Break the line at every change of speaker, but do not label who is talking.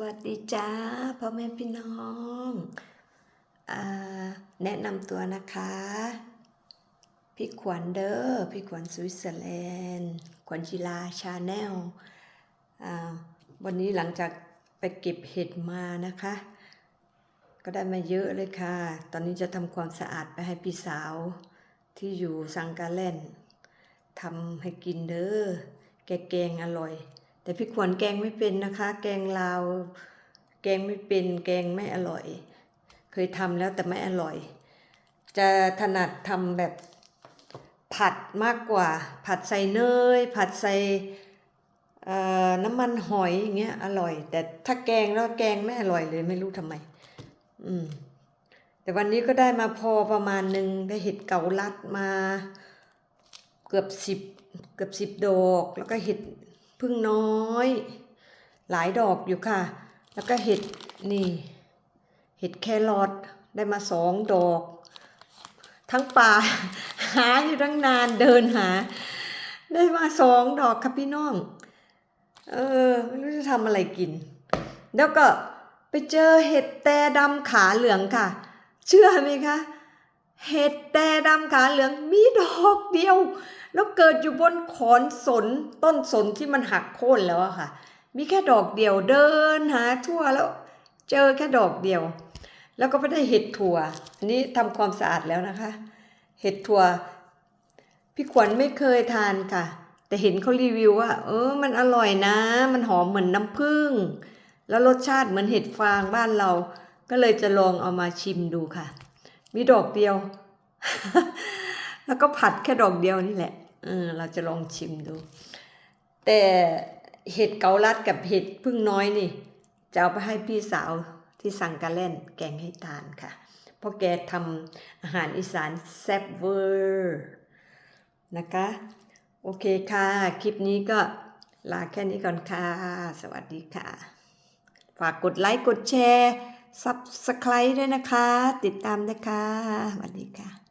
วัสดีจ้าพ่อแม่พี่น้องอแนะนำตัวนะคะ พี่ขวัญเดอ้อพี่ขวัญสวิตเซอร์แลนด์ขวัญจิลาชาแนลวันนี้หลังจากไปเก็บเห็ดมานะคะ ก็ได้มาเยอะเลยค่ะ ตอนนี้จะทำความสะอาดไปให้พี่สาวที่อยู่สังกาแลนทำให้กินเดอ้อแกงแกงอร่อย แต่พี่ขวัญแกงไม่เป็นนะคะ แกงลาว แกงไม่เป็น แกงไม่อร่อย เคยทำแล้วแต่ไม่อร่อย จะถนัดทำแบบผัดมากกว่า ผัดใส่เนย ผัดใส่น้ำมันหอยอย่างเงี้ยอร่อย แต่ถ้าแกงแล้วแกงไม่อร่อยเลยไม่รู้ทำไม อืม แต่วันนี้ก็ได้มาพอประมาณหนึ่งได้เห็ดเกาลัดมา เกือบสิบเกือบสิบดอก แล้วก็เห็ด พึ่งน้อย หลายดอกอยู่ค่ะ แล้วก็เห็ดนี่ เห็ดแครอทได้มาสองดอก ทั้งป่า หาอยู่ตั้งนานเดินหา ได้มาสองดอกครับพี่น้อง เออไม่รู้จะทำอะไรกิน แล้วก็ไปเจอเห็ดแต่ดำขาเหลืองค่ะ เชื่อไหมคะ เห็ดแต่ดำขาเหลืองมีดอกเดียว แล้วเกิดอยู่บนขอนสนต้นสนที่มันหักโค่นแล้วอะค่ะ มีแค่ดอกเดียวเดินหาทั่วแล้ว เจอแค่ดอกเดียว แล้วก็ไม่ได้เห็ดถั่วอันนี้ทำความสะอาดแล้วนะคะ เห็ดถั่วพี่ขวัญไม่เคยทานค่ะ แต่เห็นเขารีวิวว่า เออมันอร่อยนะ มันหอมเหมือนน้ำผึ้งแล้วรสชาติเหมือนเห็ดฟางบ้านเรา ก็เลยจะลองเอามาชิมดูค่ะ มีดอกเดียว แล้วก็ผัดแค่ดอกเดียวนี่แหละเออเราจะลองชิมดู แต่เห็ดเกาลัดกับเห็ดพึ่งน้อยนี่ จะเอาไปให้พี่สาวที่สั่งกาเล่นแกงให้ทานค่ะ เพราะแกทำอาหารอีสานแซ่บเวอร์นะคะ โอเคค่ะ คลิปนี้ก็ลาแค่นี้ก่อนค่ะ สวัสดีค่ะ ฝากกดไลค์ กดแชร์ Subscribe ด้วยนะคะ ติดตามนะคะสวัสดีค่ะ